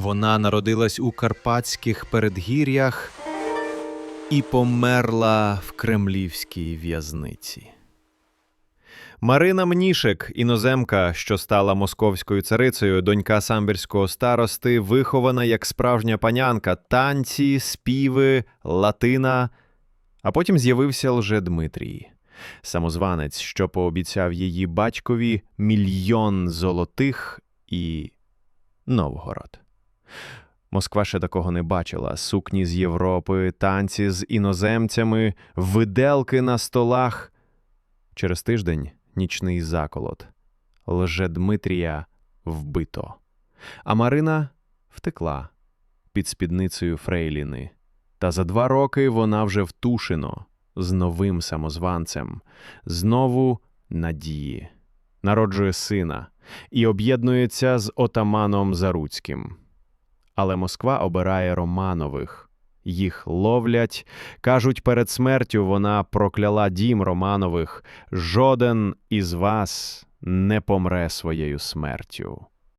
Вона народилась у карпатських передгір'ях і померла в кремлівській в'язниці. Марина Мнішек, іноземка, що стала московською царицею, донька самбірського старости, вихована як справжня панянка, танці, співи, латина. А потім з'явився лже Дмитрій, самозванець, що пообіцяв її батькові мільйон золотих і Новгород. Москва ще такого не бачила: сукні з Європи, танці з іноземцями, виделки на столах. Через тиждень нічний заколот. Лже Дмитрія вбито. А Марина втекла під спідницею Фрейліни. Та за два роки вона вже втушено з новим самозванцем, знову надії, народжує сина і об'єднується з отаманом Заруцьким. Але Москва обирає Романових. Їх ловлять, кажуть, перед смертю вона прокляла дім Романових. Жоден із вас не помре своєю смертю.